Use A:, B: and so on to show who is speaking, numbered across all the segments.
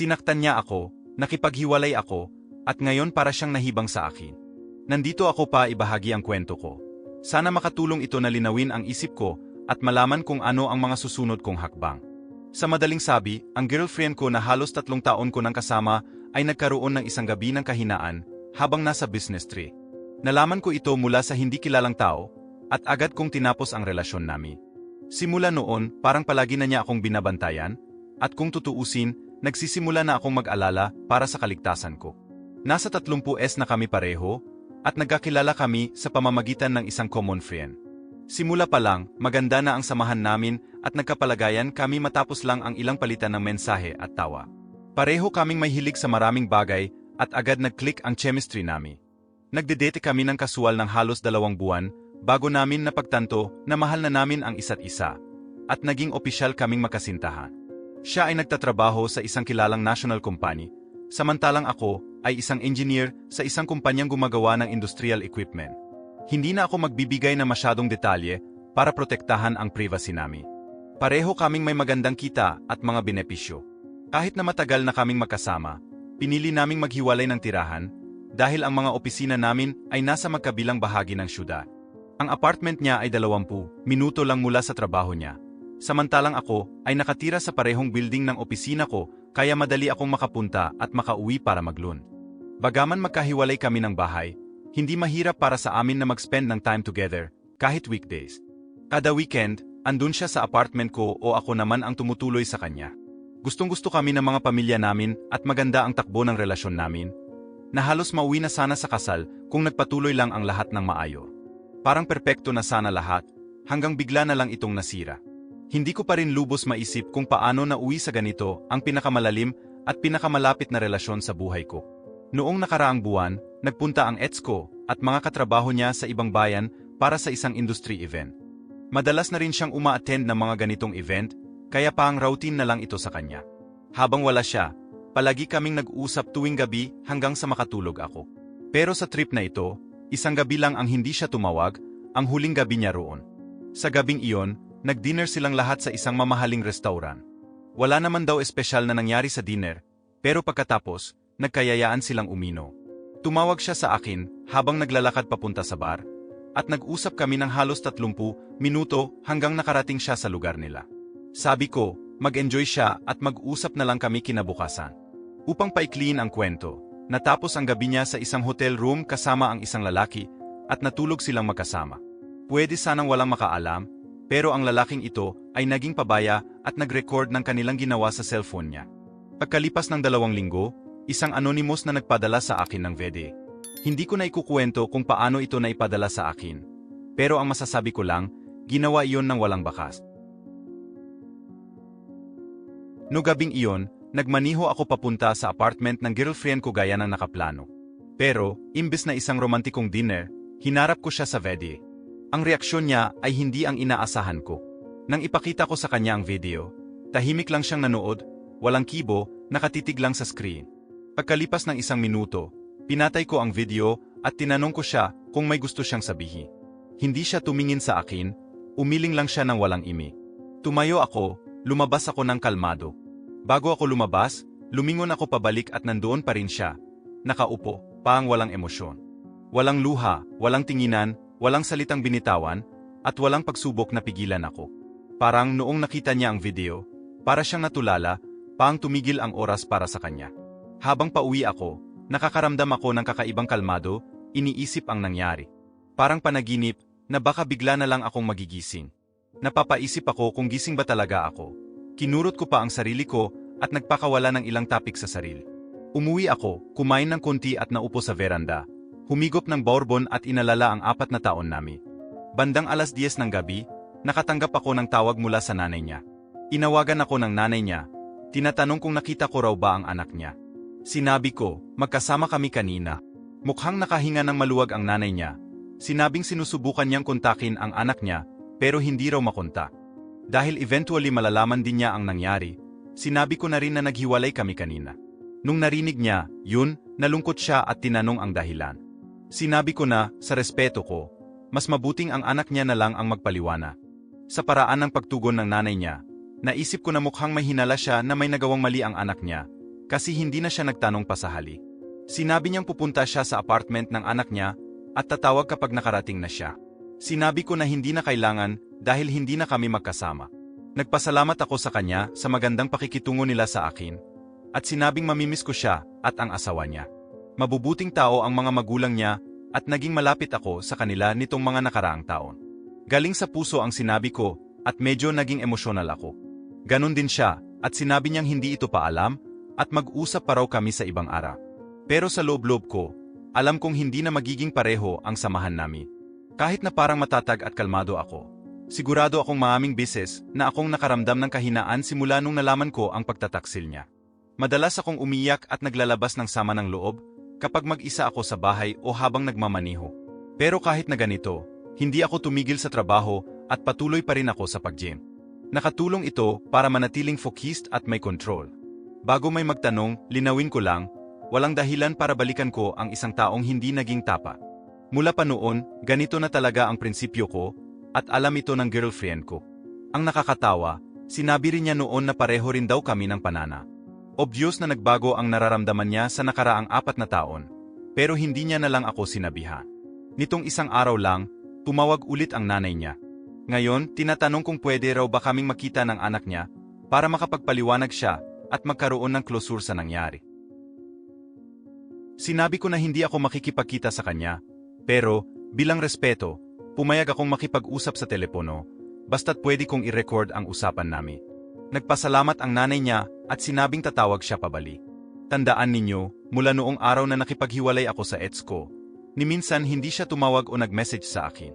A: Sinaktan niya ako, nakipaghiwalay ako, at ngayon para siyang nahibang sa akin. Nandito ako pa ibahagi ang kwento ko. Sana makatulong ito na linawin ang isip ko at malaman kung ano ang mga susunod kong hakbang. Sa madaling sabi, ang girlfriend ko na halos tatlong taon ko nang kasama ay nagkaroon ng isang gabi ng kahinaan habang nasa business trip. Nalaman ko ito mula sa hindi kilalang tao at agad kong tinapos ang relasyon namin. Simula noon, parang palagi na niya akong binabantayan at kung tutuusin, nagsisimula na akong mag-alala para sa kaligtasan ko. Nasa 30S na kami pareho at nagkakilala kami sa pamamagitan ng isang common friend. Simula pa lang, maganda na ang samahan namin at nagkapalagayan kami matapos lang ang ilang palitan ng mensahe at tawa. Pareho kaming may hilig sa maraming bagay at agad nag-click ang chemistry namin. Nagdedate kami ng kasual ng halos dalawang buwan bago namin napagtanto na mahal na namin ang isa't isa at naging opisyal kaming makasintahan. Siya ay nagtatrabaho sa isang kilalang national company, samantalang ako ay isang engineer sa isang kumpanyang gumagawa ng industrial equipment. Hindi na ako magbibigay na masyadong detalye para protektahan ang privacy namin. Pareho kaming may magandang kita at mga benepisyo. Kahit na matagal na kaming magkasama, pinili naming maghiwalay ng tirahan dahil ang mga opisina namin ay nasa magkabilang bahagi ng syudad. Ang apartment niya ay 20 minuto lang mula sa trabaho niya. Samantalang ako ay nakatira sa parehong building ng opisina ko kaya madali akong makapunta at makauwi para maglun. Bagaman magkahiwalay kami ng bahay, hindi mahirap para sa amin na mag-spend ng time together, kahit weekdays. Kada weekend, andun siya sa apartment ko o ako naman ang tumutuloy sa kanya. Gustong gusto kami ng mga pamilya namin at maganda ang takbo ng relasyon namin, na halos mauwi na sana sa kasal kung nagpatuloy lang ang lahat ng maayo. Parang perpekto na sana lahat, hanggang bigla na lang itong nasira. Hindi ko pa rin lubos maisip kung paano nauwi sa ganito ang pinakamalalim at pinakamalapit na relasyon sa buhay ko. Noong nakaraang buwan, nagpunta ang ex ko at mga katrabaho niya sa ibang bayan para sa isang industry event. Madalas na rin siyang uma-attend ng mga ganitong event, kaya pa ang routine na lang ito sa kanya. Habang wala siya, palagi kaming nag-usap tuwing gabi hanggang sa makatulog ako. Pero sa trip na ito, isang gabi lang ang hindi siya tumawag, ang huling gabi niya roon. Sa gabing iyon, nag-dinner silang lahat sa isang mamahaling restaurant. Wala naman daw espesyal na nangyari sa dinner, pero pagkatapos, nagkayayaan silang umino. Tumawag siya sa akin habang naglalakad papunta sa bar, at nag-usap kami ng halos 30 minuto hanggang nakarating siya sa lugar nila. Sabi ko, mag-enjoy siya at mag-usap na lang kami kinabukasan. Upang paikliin ang kwento, natapos ang gabi niya sa isang hotel room kasama ang isang lalaki at natulog silang magkasama. Pwede sanang walang makaalam, pero ang lalaking ito ay naging pabaya at nag-record ng kanilang ginawa sa cellphone niya. Pagkalipas ng dalawang linggo, isang anonymous na nagpadala sa akin ng VD. Hindi ko na ikukwento kung paano ito na ipadala sa akin. Pero ang masasabi ko lang, ginawa iyon ng walang bakas. No gabing iyon, nagmaniho ako papunta sa apartment ng girlfriend ko gaya ng nakaplano. Pero, imbes na isang romantikong dinner, hinarap ko siya sa VD. Ang reaksyon niya ay hindi ang inaasahan ko. Nang ipakita ko sa kanya ang video, tahimik lang siyang nanood, walang kibo, nakatitig lang sa screen. Pagkalipas ng isang minuto, pinatay ko ang video at tinanong ko siya kung may gusto siyang sabihin. Hindi siya tumingin sa akin, umiling lang siya ng walang imi. Tumayo ako, lumabas ako ng kalmado. Bago ako lumabas, lumingon ako pabalik at nandoon pa rin siya. Nakaupo, paang walang emosyon. Walang luha, walang tinginan, walang salitang binitawan, at walang pagsubok na pigilan ako. Parang noong nakita niya ang video, para siyang natulala, paang tumigil ang oras para sa kanya. Habang pauwi ako, nakakaramdam ako ng kakaibang kalmado, iniisip ang nangyari. Parang panaginip, na baka bigla na lang akong magigising. Napapaisip ako kung gising ba talaga ako. Kinurot ko pa ang sarili ko at nagpakawala ng ilang tapik sa sarili. Umuwi ako, kumain ng konti at naupo sa veranda. Humigop ng bourbon at inalala ang apat na taon namin. Bandang alas 10 ng gabi, nakatanggap ako ng tawag mula sa nanay niya. Inawagan ako ng nanay niya. Tinatanong kung nakita ko raw ba ang anak niya. Sinabi ko, magkasama kami kanina. Mukhang nakahinga ng maluwag ang nanay niya. Sinabing sinusubukan niyang kontakin ang anak niya, pero hindi raw makontak. Dahil eventually malalaman din niya ang nangyari, sinabi ko na rin na naghiwalay kami kanina. Nung narinig niya, yun, nalungkot siya at tinanong ang dahilan. Sinabi ko na, sa respeto ko, mas mabuting ang anak niya na lang ang magpaliwana. Sa paraan ng pagtugon ng nanay niya, naisip ko na mukhang may hinala siya na may nagawang mali ang anak niya, kasi hindi na siya nagtanong pa sa hali. Sinabi niyang pupunta siya sa apartment ng anak niya at tatawag kapag nakarating na siya. Sinabi ko na hindi na kailangan dahil hindi na kami magkasama. Nagpasalamat ako sa kanya sa magandang pakikitungo nila sa akin at sinabing mamimiss ko siya at ang asawa niya. Mabubuting tao ang mga magulang niya at naging malapit ako sa kanila nitong mga nakaraang taon. Galing sa puso ang sinabi ko at medyo naging emosyonal ako. Ganon din siya at sinabi niyang hindi ito pa alam at mag-usap pa raw kami sa ibang araw. Pero sa loob-loob ko, alam kong hindi na magiging pareho ang samahan namin. Kahit na parang matatag at kalmado ako, sigurado akong maaming beses na akong nakaramdam ng kahinaan simula nung nalaman ko ang pagtataksil niya. Madalas akong umiyak at naglalabas ng sama ng loob kapag mag-isa ako sa bahay o habang nagmamaniho. Pero kahit na ganito, hindi ako tumigil sa trabaho at patuloy pa rin ako sa pag-gym. Nakatulong ito para manatiling focused at may control. Bago may magtanong, linawin ko lang, walang dahilan para balikan ko ang isang taong hindi naging tapa. Mula pa noon, ganito na talaga ang prinsipyo ko at alam ito ng girlfriend ko. Ang nakakatawa, sinabi rin niya noon na pareho rin daw kami ng panana. Obvious na nagbago ang nararamdaman niya sa nakaraang apat na taon, pero hindi niya na lang ako sinabihan. Nitong isang araw lang, tumawag ulit ang nanay niya. Ngayon, tinatanong kung pwede raw ba kaming makita ng anak niya para makapagpaliwanag siya at magkaroon ng closure sa nangyari. Sinabi ko na hindi ako makikipagkita sa kanya, pero, bilang respeto, pumayag akong makipag-usap sa telepono, basta't pwede kong i-record ang usapan namin. Nagpasalamat ang nanay niya at sinabing tatawag siya pabali. Tandaan ninyo, mula noong araw na nakipaghiwalay ako sa ex ko, ni minsan hindi siya tumawag o nag-message sa akin.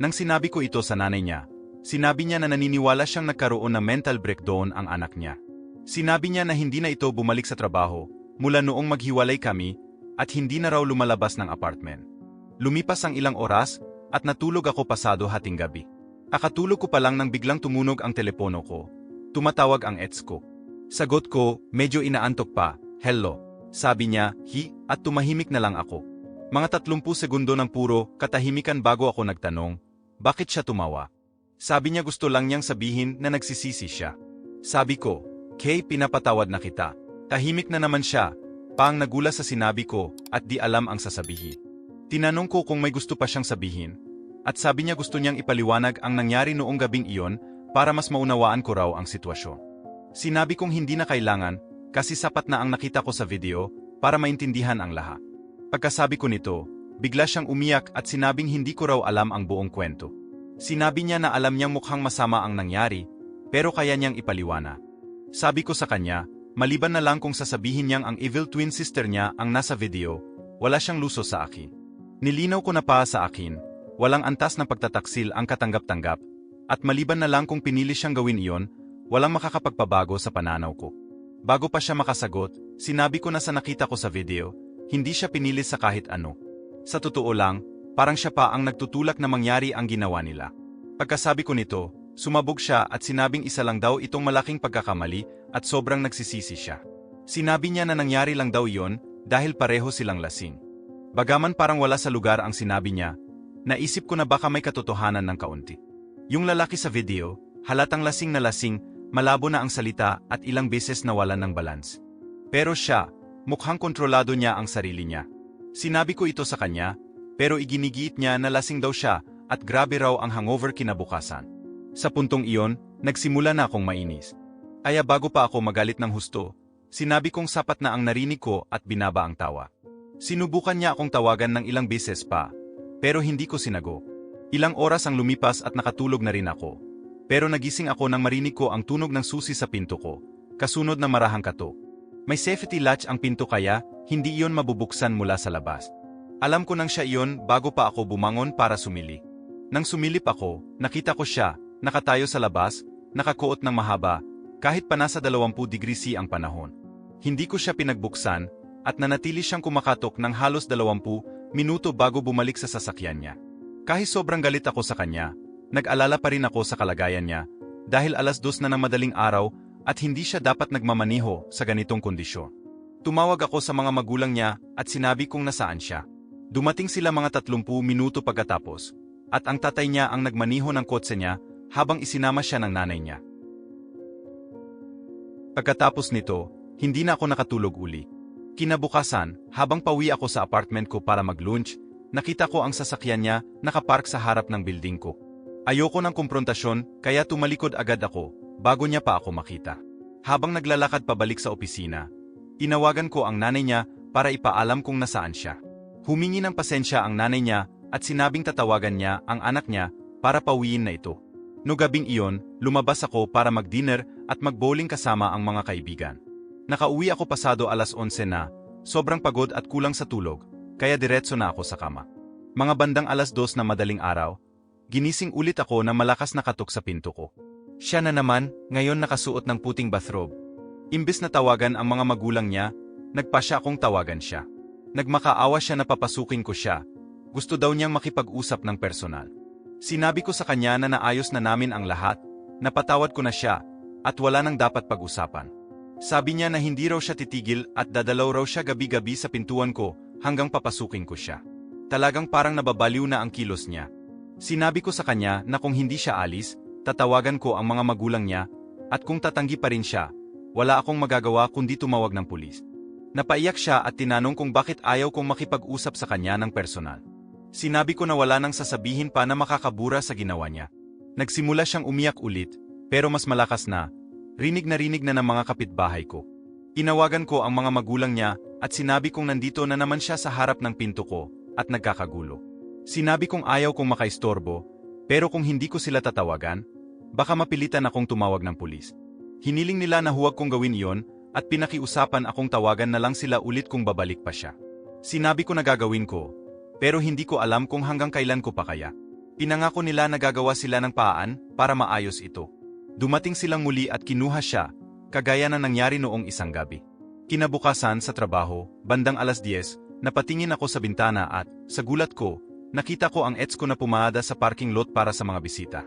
A: Nang sinabi ko ito sa nanay niya, sinabi niya na naniniwala siyang nagkaroon ng mental breakdown ang anak niya. Sinabi niya na hindi na ito bumalik sa trabaho mula noong maghiwalay kami at hindi na raw lumalabas ng apartment. Lumipas ang ilang oras at natulog ako pasado hating gabi. Akatulog ko pa lang nang biglang tumunog ang telepono ko Tumatawag ang ex ko. Sagot ko, medyo inaantok pa, hello. Sabi niya, hi, at tumahimik na lang ako. Mga tatlumpu segundo ng puro, katahimikan bago ako nagtanong, bakit siya tumawa? Sabi niya gusto lang niyang sabihin na nagsisisi siya. Sabi ko, Kay pinapatawad na kita. Tahimik na naman siya, pang nagula sa sinabi ko at di alam ang sasabihin. Tinanong ko kung may gusto pa siyang sabihin, at sabi niya gusto niyang ipaliwanag ang nangyari noong gabing iyon para mas maunawaan ko raw ang sitwasyon. Sinabi kong hindi na kailangan kasi sapat na ang nakita ko sa video para maintindihan ang lahat. Pagkasabi ko nito, bigla siyang umiyak at sinabing hindi ko raw alam ang buong kwento. Sinabi niya na alam niyang mukhang masama ang nangyari, pero kaya niyang ipaliwana. Sabi ko sa kanya, maliban na lang kung sasabihin niyang ang evil twin sister niya ang nasa video, wala siyang luso sa akin. Nilinaw ko na pa sa akin, walang antas ng pagtataksil ang katanggap-tanggap, at maliban na lang kung pinili siyang gawin iyon, walang makakapagpabago sa pananaw ko. Bago pa siya makasagot, sinabi ko na sa nakita ko sa video, hindi siya pinili sa kahit ano. Sa totoo lang, parang siya pa ang nagtutulak na mangyari ang ginawa nila. Pagkasabi ko nito, sumabog siya at sinabing isa lang daw itong malaking pagkakamali at sobrang nagsisisi siya. Sinabi niya na nangyari lang daw iyon dahil pareho silang lasing. Bagaman parang wala sa lugar ang sinabi niya, naisip ko na baka may katotohanan ng kaunti. Yung lalaki sa video, halatang lasing na lasing, malabo na ang salita at ilang beses nawalan ng balance. Pero siya, mukhang kontrolado niya ang sarili niya. Sinabi ko ito sa kanya, pero iginigiit niya na lasing daw siya at grabe raw ang hangover kinabukasan. Sa puntong iyon, nagsimula na akong mainis. Kaya bago pa ako magalit ng husto, sinabi kong sapat na ang narinig ko at binaba ang tawa. Sinubukan niya akong tawagan ng ilang beses pa, pero hindi ko sinago. Ilang oras ang lumipas at nakatulog na rin ako. Pero nagising ako nang marinig ko ang tunog ng susi sa pinto ko, kasunod na marahang kato. May safety latch ang pinto kaya, hindi iyon mabubuksan mula sa labas. Alam ko nang siya iyon bago pa ako bumangon para sumili. Nang sumilip ako, nakita ko siya, nakatayo sa labas, nakakuot ng mahaba, kahit pa nasa 20 degree C ang panahon. Hindi ko siya pinagbuksan, at nanatili siyang kumakatok ng halos 20 minuto bago bumalik sa sasakyan niya. Kahit sobrang galit ako sa kanya, nag-alala pa rin ako sa kalagayan niya dahil alas dos na ng madaling araw at hindi siya dapat nagmamaniho sa ganitong kondisyon. Tumawag ako sa mga magulang niya at sinabi kong nasaan siya. Dumating sila mga 30 minuto pagkatapos at ang tatay niya ang nagmaniho ng kotse niya habang isinama siya ng nanay niya. Pagkatapos nito, hindi na ako nakatulog uli. Kinabukasan, habang pauwi ako sa apartment ko para mag-lunch, nakita ko ang sasakyan niya nakapark sa harap ng building ko. Ayoko ng komprontasyon kaya tumalikod agad ako bago niya pa ako makita. Habang naglalakad pabalik sa opisina, inawagan ko ang nanay niya para ipaalam kung nasaan siya. Humingi ng pasensya ang nanay niya at sinabing tatawagan niya ang anak niya para pawiin na ito. No gabing iyon, lumabas ako para mag-dinner at mag-bowling kasama ang mga kaibigan. Nakauwi ako pasado alas 11 na, sobrang pagod at kulang sa tulog, kaya diretso na ako sa kama. Mga bandang alas 2 na madaling araw, ginising ulit ako na malakas na katok sa pinto ko. Siya na naman, ngayon nakasuot ng puting bathrobe. Imbis na tawagan ang mga magulang niya, nagpa siya akong tawagan siya. Nagmakaawa siya na papasukin ko siya. Gusto daw niyang makipag-usap ng personal. Sinabi ko sa kanya na naayos na namin ang lahat, napatawad ko na siya, at wala nang dapat pag-usapan. Sabi niya na hindi raw siya titigil at dadalaw raw siya gabi-gabi sa pintuan ko hanggang papasukin ko siya. Talagang parang nababaliw na ang kilos niya. Sinabi ko sa kanya na kung hindi siya alis, tatawagan ko ang mga magulang niya, at kung tatanggi pa rin siya, wala akong magagawa kundi tumawag ng pulis. Napaiyak siya at tinanong kung bakit ayaw kong makipag-usap sa kanya ng personal. Sinabi ko na wala nang sasabihin pa na makakabura sa ginawa niya. Nagsimula siyang umiyak ulit, pero mas malakas na, rinig na rinig na ng mga kapitbahay ko. Inawagan ko ang mga magulang niya at sinabi kong nandito na naman siya sa harap ng pinto ko at nagkakagulo. Sinabi kong ayaw kong makaistorbo, pero kung hindi ko sila tatawagan, baka mapilitan akong tumawag ng pulis. Hiniling nila na huwag kong gawin iyon at pinakiusapan akong tawagan na lang sila ulit kung babalik pa siya. Sinabi ko na gagawin ko, pero hindi ko alam kung hanggang kailan ko pa kaya. Pinangako nila na gagawa sila ng paan para maayos ito. Dumating silang muli at kinuha siya, kagaya na nangyari noong isang gabi. Kinabukasan sa trabaho, bandang alas 10, napatingin ako sa bintana at, sa gulat ko, nakita ko ang ex ko na pumada sa parking lot para sa mga bisita.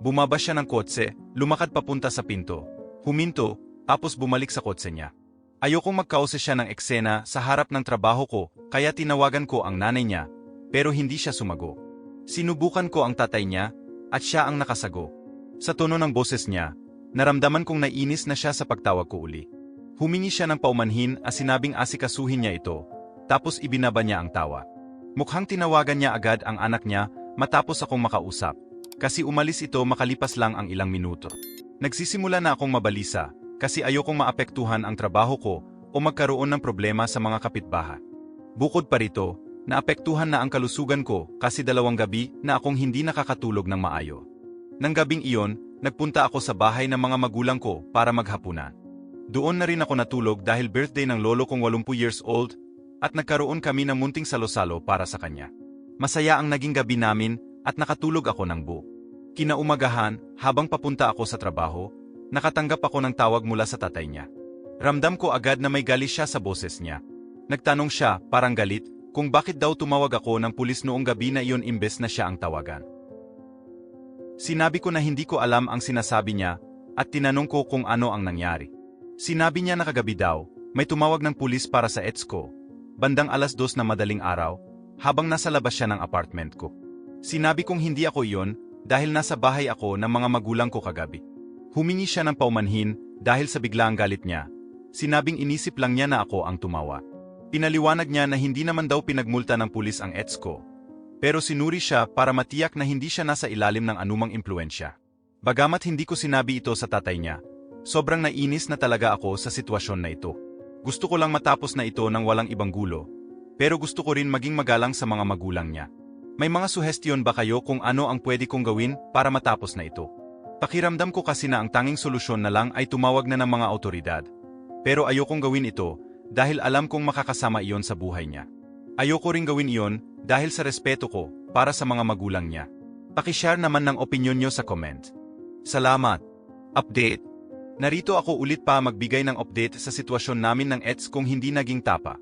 A: Bumaba siya ng kotse, lumakad papunta sa pinto, huminto, tapos bumalik sa kotse niya. Ayokong magkause siya ng eksena sa harap ng trabaho ko, kaya tinawagan ko ang nanay niya, pero hindi siya sumago. Sinubukan ko ang tatay niya, at siya ang nakasago. Sa tono ng boses niya, naramdaman kong nainis na siya sa pagtawag ko uli. Humingi siya ng paumanhin at sinabing asikasuhin niya ito, tapos ibinaba niya ang tawa. Mukhang tinawagan niya agad ang anak niya matapos akong makausap, kasi umalis ito makalipas lang ang ilang minuto. Nagsisimula na akong mabalisa, kasi ayokong maapektuhan ang trabaho ko o magkaroon ng problema sa mga kapitbahay. Bukod pa rito, naapektuhan na ang kalusugan ko kasi dalawang gabi na akong hindi nakakatulog ng maayo. Nang gabing iyon, nagpunta ako sa bahay ng mga magulang ko para maghapunan. Doon na rin ako natulog dahil birthday ng lolo kong 80 years old at nagkaroon kami ng munting salo-salo para sa kanya. Masaya ang naging gabi namin at nakatulog ako ng buo. Kinaumagahan, habang papunta ako sa trabaho, nakatanggap ako ng tawag mula sa tatay niya. Ramdam ko agad na may galis siya sa boses niya. Nagtanong siya, parang galit, kung bakit daw tumawag ako ng pulis noong gabi na iyon imbes na siya ang tawagan. Sinabi ko na hindi ko alam ang sinasabi niya at tinanong ko kung ano ang nangyari. Sinabi niya na kagabi daw, may tumawag ng pulis para sa ETSCO, bandang alas dos na madaling araw, habang nasa labas siya ng apartment ko. Sinabi kong hindi ako iyon dahil nasa bahay ako ng mga magulang ko kagabi. Humingi siya ng paumanhin dahil sa biglaang galit niya. Sinabing inisip lang niya na ako ang tumawa. Pinaliwanag niya na hindi naman daw pinagmulta ng pulis ang ETSCO, pero sinuri siya para matiyak na hindi siya nasa ilalim ng anumang impluensya. Bagamat hindi ko sinabi ito sa tatay niya, sobrang nainis na talaga ako sa sitwasyon na ito. Gusto ko lang matapos na ito ng walang ibang gulo, pero gusto ko rin maging magalang sa mga magulang niya. May mga suhestiyon ba kayo kung ano ang pwede kong gawin para matapos na ito? Pakiramdam ko kasi na ang tanging solusyon na lang ay tumawag na ng mga autoridad. Pero ayokong gawin ito dahil alam kong makakasama iyon sa buhay niya. Ayoko ring gawin iyon dahil sa respeto ko para sa mga magulang niya. Pakishare naman ng opinion niyo sa comment. Salamat. Update. Narito ako ulit pa magbigay ng update sa sitwasyon namin ng ETS kung hindi naging tapa.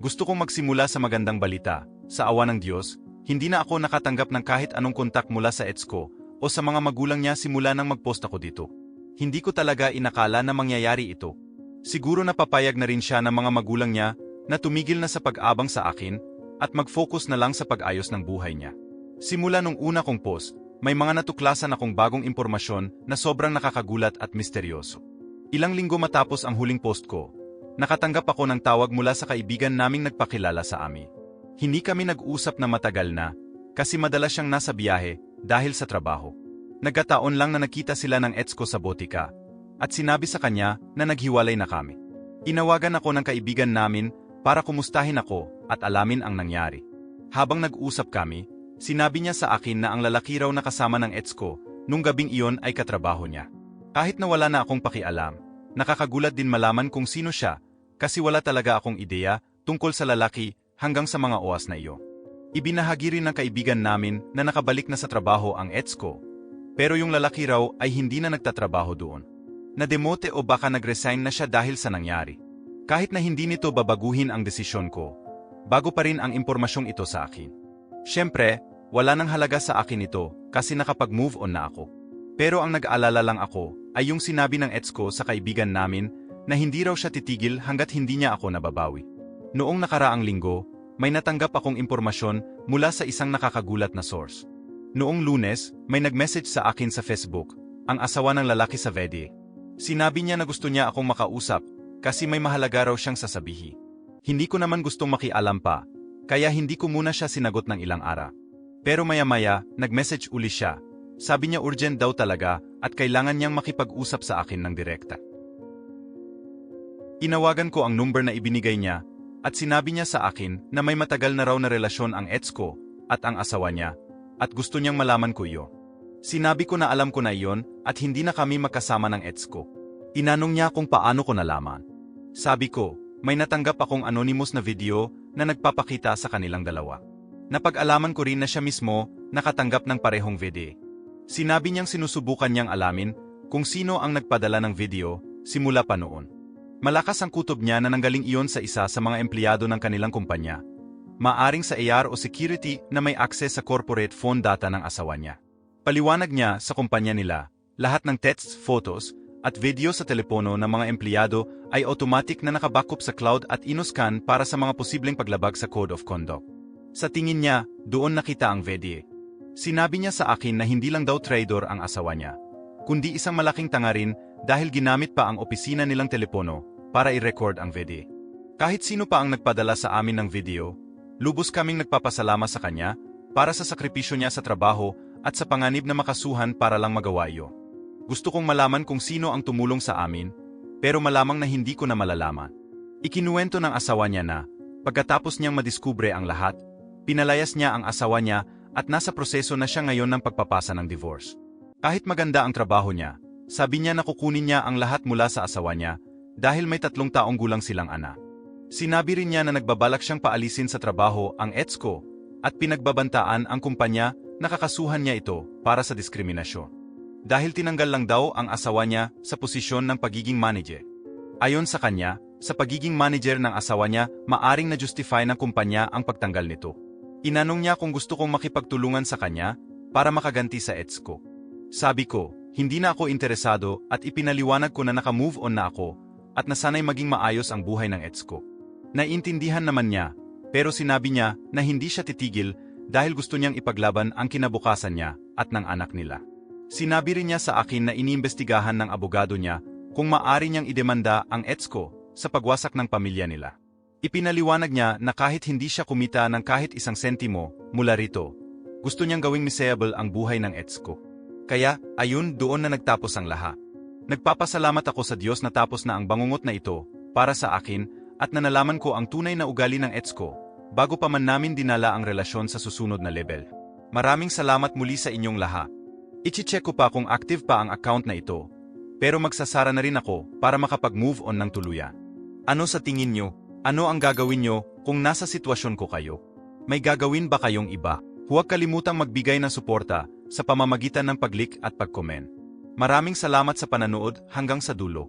A: Gusto kong magsimula sa magandang balita. Sa awa ng Diyos, hindi na ako nakatanggap ng kahit anong kontak mula sa ETS ko o sa mga magulang niya simula nang magpost ako dito. Hindi ko talaga inakala na mangyayari ito. Siguro napapayag na rin siya ng mga magulang niya na tumigil na sa pag-abang sa akin at mag-focus na lang sa pag-ayos ng buhay niya. Simula nung una kong post, may mga natuklasan akong bagong impormasyon na sobrang nakakagulat at misteryoso. Ilang linggo matapos ang huling post ko, nakatanggap ako ng tawag mula sa kaibigan naming nagpakilala sa amin. Hindi kami nag-usap na matagal na, kasi madalas siyang nasa biyahe dahil sa trabaho. Nagkataon lang na nakita sila ng ex ko sa botika, at sinabi sa kanya na naghiwalay na kami. Inawagan ako ng kaibigan namin para kumustahin ako at alamin ang nangyari. Habang nag-usap kami, sinabi niya sa akin na ang lalaki raw na kasama ng ex ko nung gabing iyon ay katrabaho niya. Kahit na wala na akong pakialam, nakakagulat din malaman kung sino siya kasi wala talaga akong ideya tungkol sa lalaki hanggang sa mga oras na iyo. Ibinahagi rin ng kaibigan namin na nakabalik na sa trabaho ang ex ko, pero yung lalaki raw ay hindi na nagtatrabaho doon. Nademote o baka nag-resign na siya dahil sa nangyari. Kahit na hindi nito babaguhin ang desisyon ko, bago pa rin ang impormasyong ito sa akin. Siyempre, wala nang halaga sa akin ito kasi nakapag-move on na ako. Pero ang nag-aalala lang ako ay yung sinabi ng ex ko sa kaibigan namin na hindi raw siya titigil hanggat hindi niya ako nababawi. Noong nakaraang linggo, may natanggap akong impormasyon mula sa isang nakakagulat na source. Noong lunes, may nag-message sa akin sa Facebook, ang asawa ng lalaki sa Vedi. Sinabi niya na gusto niya akong makausap kasi may mahalaga raw siyang sasabihi. Hindi ko naman gustong makialam pa, kaya hindi ko muna siya sinagot ng ilang ara. Pero maya-maya, nag-message uli siya. Sabi niya urgent daw talaga at kailangan niyang makipag-usap sa akin ng direkta. Inawagan ko ang number na ibinigay niya at sinabi niya sa akin na may matagal na raw na relasyon ang ex ko at ang asawa niya at gusto niyang malaman ko iyo. Sinabi ko na alam ko na iyon at hindi na kami magkasama ng ex ko. Tinanong niya kung paano ko nalaman. Sabi ko, may natanggap akong anonymous na video na nagpapakita sa kanilang dalawa. Napag-alaman ko rin na siya mismo nakatanggap ng parehong video. Sinabi niyang sinusubukan niyang alamin kung sino ang nagpadala ng video simula pa noon. Malakas ang kutob niya na nanggaling iyon sa isa sa mga empleyado ng kanilang kumpanya. Maaring sa AR o security na may access sa corporate phone data ng asawa niya. Paliwanag niya sa kumpanya nila, lahat ng texts, photos, at video sa telepono ng mga empleyado ay automatic na nakabackup sa cloud at inoscan para sa mga posibleng paglabag sa Code of Conduct. Sa tingin niya, doon nakita ang VDA. Sinabi niya sa akin na hindi lang daw trader ang asawa niya, kundi isang malaking tanga rin dahil ginamit pa ang opisina nilang telepono para i-record ang VDA. Kahit sino pa ang nagpadala sa amin ng video, lubos kaming nagpapasalamat sa kanya para sa sakripisyo niya sa trabaho at sa panganib na makasuhan para lang magawa iyo. Gusto kong malaman kung sino ang tumulong sa amin, pero malamang na hindi ko na malalaman. Ikinuwento ng asawa niya na, pagkatapos niyang madiskubre ang lahat, Pinalayas niya ang asawa niya at nasa proseso na siya ngayon ng pagpapasa ng divorce. Kahit maganda ang trabaho niya, sabi niya na kukunin niya ang lahat mula sa asawa niya dahil may tatlong taong gulang silang ana. Sinabi rin niya na nagbabalak siyang paalisin sa trabaho ang ETSCO at pinagbabantaan ang kumpanya na kakasuhan niya ito para sa diskriminasyon. Dahil tinanggal lang daw ang asawa niya sa posisyon ng pagiging manager. Ayon sa kanya, sa pagiging manager ng asawa niya, maaring na-justify ng kumpanya ang pagtanggal nito. Inanong niya kung gusto kong makipagtulungan sa kanya para makaganti sa ex ko. Sabi ko, hindi na ako interesado at ipinaliwanag ko na naka-move on na ako at nasanay maging maayos ang buhay ng ex ko. Naiintindihan naman niya, pero sinabi niya na hindi siya titigil dahil gusto niyang ipaglaban ang kinabukasan niya at ng anak nila. Sinabi rin niya sa akin na iniimbestigahan ng abogado niya kung maari niyang idemanda ang ex ko sa pagwasak ng pamilya nila. Ipinaliwanag niya na kahit hindi siya kumita ng kahit isang sentimo mula rito, gusto niyang gawing miserable ang buhay ng ex ko. Kaya, ayun doon na nagtapos ang lahat. Nagpapasalamat ako sa Diyos na tapos na ang bangungot na ito para sa akin at nanalaman ko ang tunay na ugali ng ex ko bago pa man namin dinala ang relasyon sa susunod na level. Maraming salamat muli sa inyong lahat. Ichi-check ko pa kung active pa ang account na ito, pero magsasara na rin ako para makapag-move on ng tuluyan. Ano sa tingin nyo? Ano ang gagawin nyo kung nasa sitwasyon ko kayo? May gagawin ba kayong iba? Huwag kalimutang magbigay ng suporta sa pamamagitan ng pag-like at pag-comment. Maraming salamat sa pananood hanggang sa dulo.